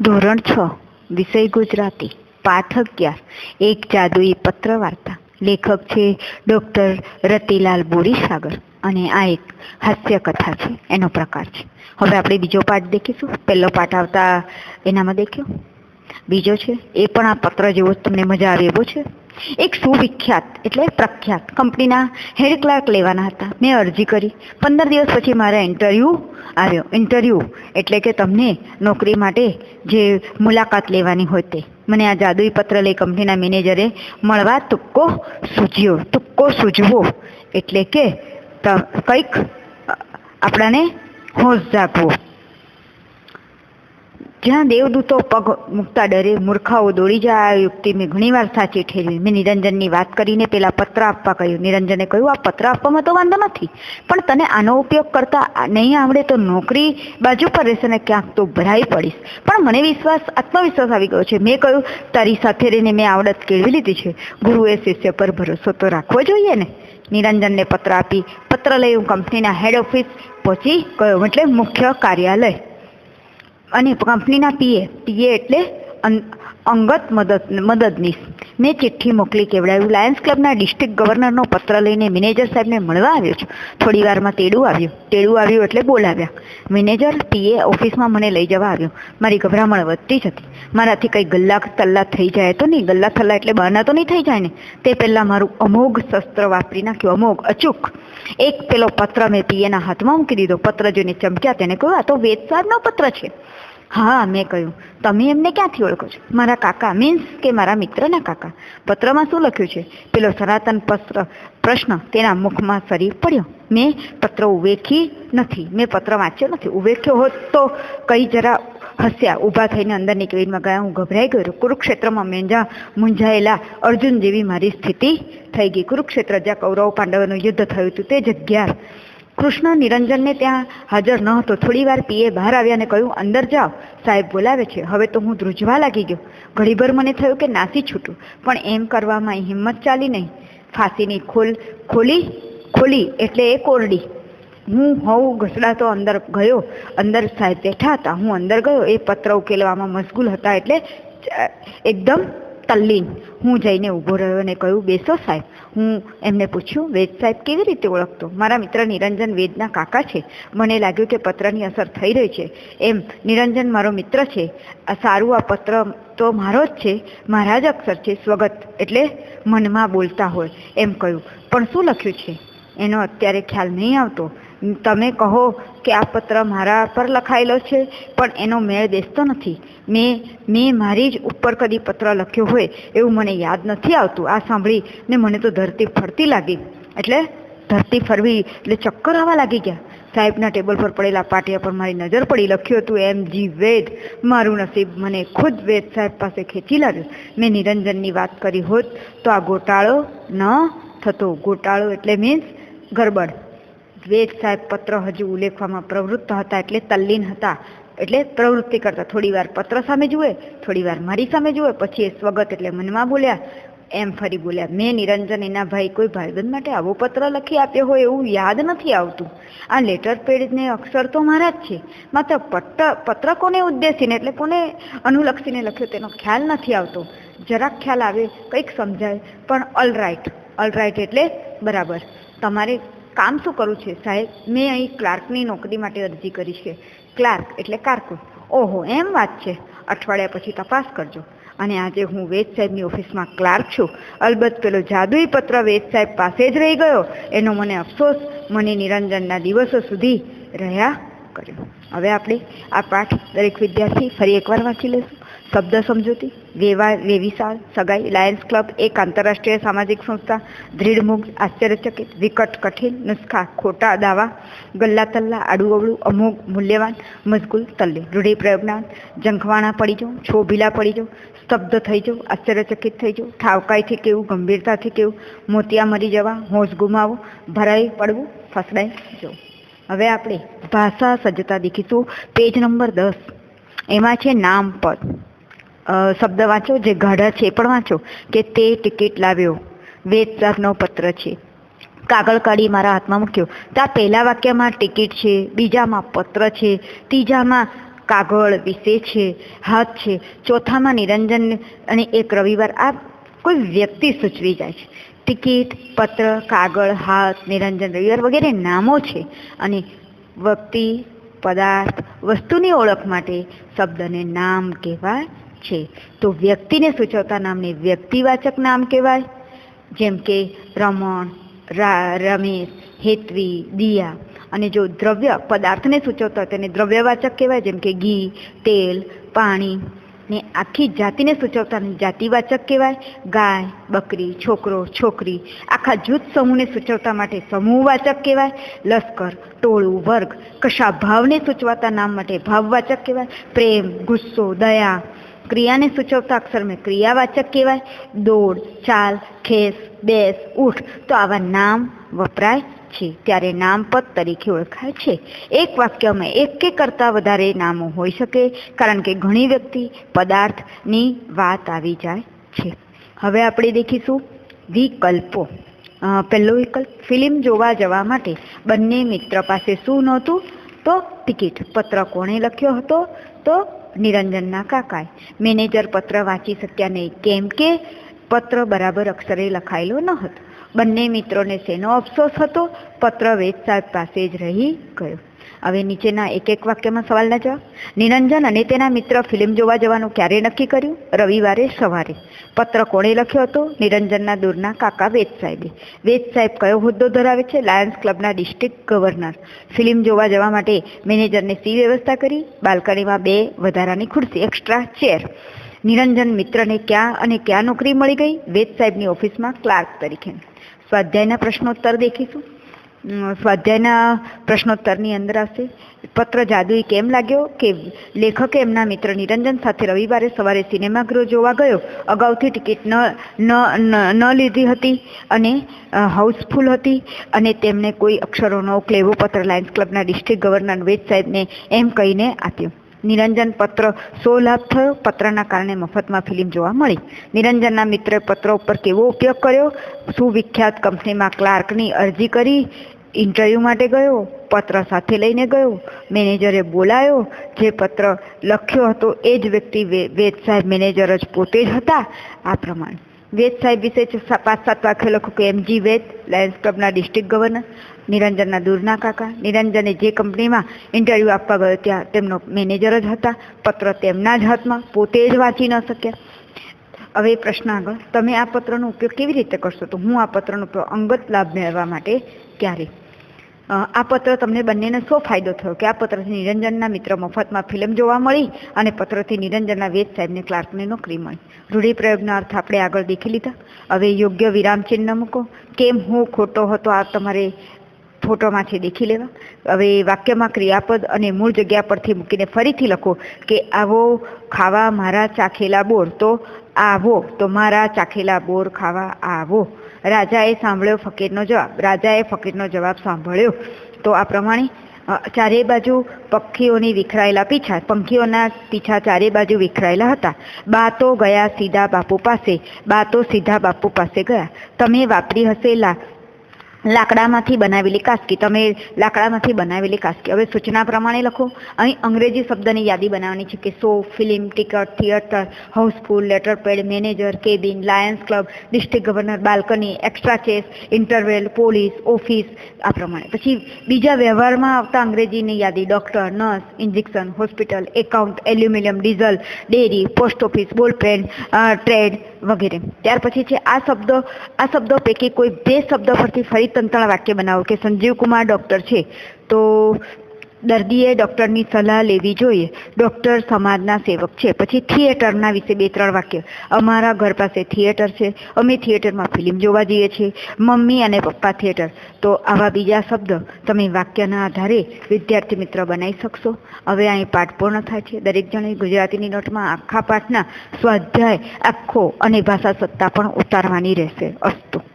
ધોરણ છ, વિષય ગુજરાતી પાઠ અગિયાર એક જાદુઈ પત્ર વાર્તા લેખક છે ડૉક્ટર રતિલાલ બોરીસાગર અને આ એક હાસ્ય કથા છે, એનો પ્રકાર છે. હવે આપણે બીજો પાઠ દેખીશું. પહેલો પાઠ આવતા, એનામાં દેખ્યો? બીજો છે, એ પણ આ પત્ર જેવો જ તમને મજા આવે એવો છે. એક સુવિખ્યાત એટલે પ્રખ્યાત કંપનીના હેડ ક્લાર્ક લેવાના હતા. મેં અરજી કરી. પંદર દિવસ પછી મારા ઇન્ટરવ્યૂ આવ્યો. ઇન્ટરવ્યૂ એટલે કે તમને નોકરી માટે જે મુલાકાત લેવાની હોય તે. મને આ જાદુઈ પત્ર લઈ કંપનીના મેનેજરે મળવા તુક્કો સૂજ્યો. તુક્કો સૂઝવો એટલે કે કંઈક આપણાને હોશ જાગવો. જ્યાં દેવદૂતો પગ મૂકતા ડરે, મૂર્ખાઓ દોડી જાય આ યુક્તિ મેં ઘણીવાર સાચી ઠેરવી. મેં નિરંજનની વાત કરીને પેલા પત્ર આપવા કહ્યું. નિરંજને કહ્યું, આ પત્ર આપવામાં તો વાંધો નથી, પણ તને આનો ઉપયોગ કરતા નહીં આવડે તો નોકરી બાજુ પર રહેશે ને ક્યાંક તો ભરાઈ પડીશ. પણ મને વિશ્વાસ, આત્મવિશ્વાસ આવી ગયો છે. મેં કહ્યું, તારી સાથે રહીને મેં આવડત કેળવી લીધી છે. ગુરુએ શિષ્ય પર ભરોસો તો રાખવો જોઈએ ને. નિરંજનને પત્ર આપી, પત્ર લઈ હું કંપનીના હેડ ઓફિસ પહોંચી ગયો, એટલે મુખ્ય કાર્યાલય. અને કંપનીના પીએ પીએ એટલે અંગત મદદ મદદનીશ. મેં ચિઠ્ઠી મોકલી કેવડાવ્યું લાયન્સ ક્લબના ડિસ્ટ્રિક્ટ ગવર્નરનો પત્ર લઈને મેનેજર સાહેબને મળવા આવ્યો છું. થોડી વારમાં તેડું આવ્યું. તેડું આવ્યું એટલે બોલાવ્યા. મેનેજર પીએ ઓફિસમાં મને લઈ જવા આવ્યો. મારી ગભરામણ વધતી જ હતી મારાથી કંઈ ગલ્લા તલ્લા થઈ જાય તો નહીં. ગલ્લા થલ્લા એટલે બહાના તો નહીં થઈ જાય ને. તે પહેલાં મારું અમોઘ શસ્ત્ર વાપરી નાખ્યું. અમોઘ, અચૂક. એક પેલો પત્ર મેં પીએના હાથમાં મૂકી દીધો. પત્ર જોઈને ચમક્યા તેને કહ્યું, આ તો વેદસારનો પત્ર છે. હા, મેં કહ્યું. તમે એમને ક્યાંથી ઓળખો છો? મારા કાકા મીન્સ કે મારા મિત્રના કાકા. પત્રમાં શું લખ્યું છે? પેલો સનાતન પત્ર પ્રશ્ન તેના મુખમાં સરી પડ્યો. મેં પત્ર ઉવેખી નથી. મેં પત્ર વાંચ્યો નથી. ઉવેખ્યો હોત તો કઈ જરા હસ્યા, ઊભા થઈને અંદરની કેબિનમાં ગયા હું ગભરાઈ ગયો કુરુક્ષેત્રમાં મેંજા મૂંઝાયેલા અર્જુન જેવી મારી સ્થિતિ થઈ ગઈ. કુરુક્ષેત્ર જ્યાં કૌરવ પાંડવોનું યુદ્ધ થયું હતું, તે જગ્યા કૃષ્ણ નિરંજનને ત્યાં હાજર ન હતો થોડી વાર પીએ બહાર આવ્યા અને કહ્યું, અંદર જાઓ. સાહેબ બોલાવે છે. હવે તો હું ધ્રુજવા લાગી ગયો. ઘડીભર મને થયું કે નાસી છૂટું, પણ એમ કરવામાં હિંમત ચાલી નહીં. ફાંસીની ખોલ ખોલી ખોલી એટલે એ કોરડી. હું હોઉં ઘસડાતો અંદર ગયો. અંદર સાહેબ બેઠા હતા. હું અંદર ગયો. એ પત્ર ઉકેલવામાં મશગુલ હતા એટલે એકદમ તલ્લીન. હું જઈને ઊભો રહ્યો અને કહ્યું, બેસો સાહેબ. હું એમને પૂછ્યું, વેદ સાહેબ કેવી રીતે ઓળખતો? મારા મિત્ર નિરંજન વેદના કાકા છે. મને લાગ્યું કે પત્રની અસર થઈ રહી છે. એમ, નિરંજન મારો મિત્ર છે. સારું આ પત્ર તો મારો જ છે. મારા જ અક્ષર છે, સ્વગત. એટલે મનમાં બોલતા હોય એમ કહ્યું. પણ શું લખ્યું છે? એનો અત્યારે ખ્યાલ નહીં આવતો. તમે કહો કે આ પત્ર મારા પર લખાયેલો છે, પણ એનો મેળ બેસતો નથી. મેં મેં મારી જ ઉપર કદી પત્ર લખ્યો હોય એવું મને યાદ નથી આવતું. આ સાંભળી ને મને તો ધરતી ફરતી લાગી. એટલે ધરતી ફરવી એટલે ચક્કર આવવા લાગી ગયા. સાહેબના ટેબલ પર પડેલા પાટિયા પર મારી નજર પડી. લખ્યું હતું, એમ જી વેદ. મારું નસીબ મને ખુદ વેદ સાહેબ પાસે ખેંચી લાવ્યું. મેં નિરંજનની વાત કરી હોત તો આ ગોટાળો ન થતો. ગોટાળો એટલે મીન્સ ગરબડ. વેદ સાહેબ પત્ર હજુ ઉલ્લેખવામાં પ્રવૃત્ત હતા એટલે તલ્લીન હતા. એટલે પ્રવૃત્તિ કરતા થોડી વાર પત્ર સામે જુએ, થોડી વાર મારી સામે જુએ, પછી એ સ્વગત એટલે મનમાં બોલ્યા, એમ ફરી બોલ્યા, મેં નિરંજન એના ભાઈ કોઈ ભાઈબંધ માટે આવો પત્ર લખી આપ્યો હોય એવું યાદ નથી આવતું. આ લેટર પેડને અક્ષર તો મારા જ છે, માત્ર પત્ર પત્ર કોને ઉદ્દેશીને એટલે કોને અનુલક્ષીને લખ્યો તેનો ખ્યાલ નથી આવતો. જરાક ખ્યાલ આવે, કંઈક સમજાય, પણ ઓલરાઇટ રાઈટ ઓલ એટલે બરાબર. તમારે કામ શું કરું છે? સાહેબ, મેં અહીં ક્લાર્કની નોકરી માટે અરજી કરી છે. ક્લાર્ક એટલે કારકુન. ઓહો, એમ વાત છે. અઠવાડિયા પછી તપાસ કરજો. અને આજે હું વેદ સાહેબની ઓફિસમાં ક્લાર્ક છું. અલબત્ત પેલો જાદુઈ પત્ર વેદ સાહેબ પાસે જ રહી ગયો. એનો મને અફસોસ, મને નિરંજનના દિવસો સુધી રહ્યા કર્યો. હવે આપણે આ પાઠ દરેક વિદ્યાર્થી ફરી એકવાર વાંચી લઈશું. શબ્દ સમજૂતી વેવા વેવિશાળ સગાઈ, લાયન્સ ક્લબ, એક આંતરરાષ્ટ્રીય સામાજિક સંસ્થા દૃઢમુગ્ધ આશ્ચર્યચકિત, વિકટ, કઠિન, નુસ્ખા, ખોટા દાવા ગલ્લા તલ્લા આડું અવળું અમુક મૂલ્યવાન મજગુલ તલ્લે રૂઢિ પ્રયોગના જંખવાણા પડી જાઉં, છોભીલા પડી જાઉં, સ્તબ્ધ થઈ જાઉં, આશ્ચર્યચકિત થઈ જાઉં, ઠાવકાઈથી કેવું, ગંભીરતાથી કેવું, મોતિયા મરી જવા, હોશ ગુમાવો, ભરાઈ પડવું, ફસડાઈ જવું હવે આપણે ભાષા સજ્જતા દેખીશું. પેજ નંબર દસ. એમાં છે નામ પદ. શબ્દ વાંચો, જે ગાઢા છે એ પણ વાંચો, કે તે ટિકિટ લાવ્યો વેદ પત્ર છે. કાગળ કાઢી મારા હાથમાં મૂક્યો. તો આ પહેલા વાક્યમાં ટિકિટ છે, બીજામાં પત્ર છે, ત્રીજામાં કાગળ વિશે છે, હાથ છે, ચોથામાં નિરંજન અને એક રવિવાર. આ કોઈ વ્યક્તિ સૂચવી જાય છે. ટિકિટ, પત્ર, કાગળ, હાથ, નિરંજન, રવિવાર વગેરે નામો છે અને વ્યક્તિ, પદાર્થ, વસ્તુની ઓળખ માટે શબ્દને નામ કહેવાય છે. તો વ્યક્તિને સૂચવતા નામને વ્યક્તિવાચક નામ કહેવાય. જેમ કે રમણ રમેશ હેતવી દિયા. અને જો દ્રવ્ય પદાર્થને સૂચવતા હોય તેને દ્રવ્યવાચક કહેવાય, જેમ કે ઘી, તેલ, પાણી. ને આખી જાતિને સૂચવતા જાતિવાચક કહેવાય. ગાય, બકરી, છોકરો, છોકરી. આખા જૂથ સમૂહને સૂચવતા માટે સમૂહવાચક કહેવાય. લશ્કર, ટોળું, વર્ગ. કશા ભાવને સૂચવાતા નામ માટે ભાવવાચક કહેવાય. પ્રેમ, ગુસ્સો, દયા. ક્રિયાને સૂચવતા અક્ષરને ક્રિયાવાચક કહેવાય. દોડ, ચાલ, ખેસ, બેસ, ઉઠ તો આવા નામ વપરાય છે. ત્યારે નામપદ તરીકે ઓળખાય છે. એક વાક્યમાં એક કે કરતાં વધારે નામો હોઈ શકે, કારણ કે ઘણી વ્યક્તિ પદાર્થની વાત આવી જાય છે. હવે આપણે દેખીશું વિકલ્પો. પહેલો વિકલ્પ, ફિલ્મ જોવા જવા માટે બંને મિત્ર પાસે શું નહોતું? તો ટિકિટ. પત્ર કોણે લખ્યો હતો? તો નિરંજનના કાકાએ. મેનેજર પત્ર વાંચી શક્યા નહીં. કેમ કે પત્ર બરાબર અક્ષરે લખાયેલો ન હતો બંને મિત્રોને શેનો અફસોસ હતો? પત્ર વેદ પાસે જ રહી ગયો. હવે નીચેના એક એક વાક્યમાં સવાલના જવાબ. નિરંજન અને તેના મિત્ર ફિલ્મ જોવા જવાનું ક્યારે નક્કી કર્યું? રવિવારે સવારે. પત્ર કોણે લખ્યો હતો? નિરંજનના દૂરના કાકા વેદ સાહેબે. વેદ સાહેબ કયો હોદ્દો ધરાવે છે? લાયન્સ ક્લબના ડિસ્ટ્રિક્ટ ગવર્નર. ફિલ્મ જોવા જવા માટે મેનેજરને સી વ્યવસ્થા કરી. બાલ્કનીમાં બે વધારાની ખુરશી એક્સ્ટ્રા ચેર નિરંજન મિત્રને ક્યાં અને ક્યાં નોકરી મળી ગઈ? વેદ સાહેબની ઓફિસમાં ક્લાર્ક તરીકે. સ્વાધ્યાયના પ્રશ્નોત્તર દેખીશું. સ્વાધ્યાયના પ્રશ્નોત્તરની અંદર આવશે. પત્ર જાદુઈ કેમ લાગ્યો કે લેખકે એમના મિત્ર નિરંજન સાથે રવિવારે સવારે સિનેમાગૃહ જોવા ગયો. અગાઉથી ટિકિટ ન ન લીધી હતી અને હાઉસફુલ હતી અને તેમણે કોઈ અક્ષરોનો ક્લેવો પત્ર લાયન્સ ક્લબના ડિસ્ટ્રિક્ટ ગવર્નર વેદ સાહેબને એમ કહીને આપ્યો. નિરંજન પત્ર સો લાભ થયો પત્રના કારણે મફતમાં ફિલ્મ જોવા મળી. નિરંજનના મિત્રે પત્ર ઉપર કેવો ઉપયોગ કર્યો? સુવિખ્યાત કંપનીમાં ક્લાર્કની અરજી કરી, ઇન્ટરવ્યૂ માટે ગયો, પત્ર સાથે લઈને ગયો, મેનેજરે બોલાયો. જે પત્ર લખ્યો હતો એ જ વ્યક્તિ વેદ સાહેબ મેનેજર જ પોતે જ હતા. આ પ્રમાણે વેદ સાહેબ વિશે પાંચ સાત વાક્ય લખો કે એમજી વેદ, લાયન્સ ક્લબના ડિસ્ટ્રિક્ટ ગવર્નર, નિરંજનના દૂરના કાકા. નિરંજને જે કંપનીમાં ઇન્ટરવ્યૂ આપવા ગયો ત્યાં તેમનો મેનેજર જ હતા. પત્ર તેમના જ હાથમાં, પોતે જ વાંચી ન શક્યા. હવે પ્રશ્ન આગળ. તમે આ પત્રનો ઉપયોગ કેવી રીતે કરશો? તો હું આ પત્રનો ઉપયોગ અંગત લાભ મેળવવા માટે ક્યારે? આ પત્ર તમને બંનેને શો ફાયદો થયો કે આ પત્રથી નિરંજનના મિત્ર મફતમાં ફિલ્મ જોવા મળી અને પત્રથી નિરંજનના વેદ સાહેબને ક્લાર્કની નોકરી મળી. રૂઢિપ્રયોગના અર્થ આપણે આગળ દેખી લીધા. હવે યોગ્ય વિરામ ચિહ્ન મૂકો. કેમ હું ખોટો હતો આ તમારે ફોટોમાંથી દેખી લેવા? હવે વાક્યમાં ક્રિયાપદ અને મૂળ જગ્યા પરથી મૂકીને ફરીથી લખો કે આવો ખાવા મારા ચાખેલા બોર, તો આવો, તો મારા ચાખેલા બોર ખાવા આવો. રાજાએ સાંભળ્યો ફકીરનો જવાબ. રાજાએ ફકીરનો જવાબ સાંભળ્યો તો આ પ્રમાણે ચારે બાજુ પક્ષીઓની વિખરાયેલા પીછા, પંખીઓના પીછા ચારે બાજુ વિખરાયેલા હતા. બા તો ગયા સીધા બાપુ પાસે બા તો સીધા બાપુ પાસે ગયા. તમે વાપરી હશે લા લાકડામાંથી બનાવેલી કાસ્કી. તમે લાકડામાંથી બનાવેલી કાસ્કી. હવે સૂચના પ્રમાણે લખો. અહીં અંગ્રેજી શબ્દની યાદી બનાવવાની છે કે show, film, ticket, theatre housefull letter pad, manager, cabin, Lions club, district governor, balcony, extra chess, interval, police, office, આ પ્રમાણે. પછી બીજા વ્યવહારમાં આવતા અંગ્રેજીની યાદી, doctor, nurse, injection, hospital, account, aluminium, diesel, dairy, post office, ball pen trade વગેરે. ત્યાર પછી છે આ શબ્દો આ શબ્દો પૈકી કોઈ બે શબ્દો પરથી ફરી તંત્ર વાક્ય બનાવો કે સંજીવ કુમાર ડૉક્ટર છે. તો દર્દીએ ડૉક્ટરની સલાહ લેવી જોઈએ. ડૉક્ટર સમાજના સેવક છે. પછી થિયેટરના વિશે બે ત્રણ વાક્ય. અમારા ઘર પાસે થિયેટર છે. અમે થિયેટરમાં ફિલ્મ જોવા જઈએ છીએ. મમ્મી અને પપ્પા થિયેટર. તો આવા બીજા શબ્દ તમે વાક્યના આધારે વિદ્યાર્થી મિત્ર બનાવી શકશો. હવે અહીં પાઠ પૂર્ણ થાય છે. દરેક જણે ગુજરાતીની નોટમાં આખા પાઠના સ્વાધ્યાય, આખો અને ભાષા સત્તા પણ ઉતારવાની રહેશે. અસ્તુ.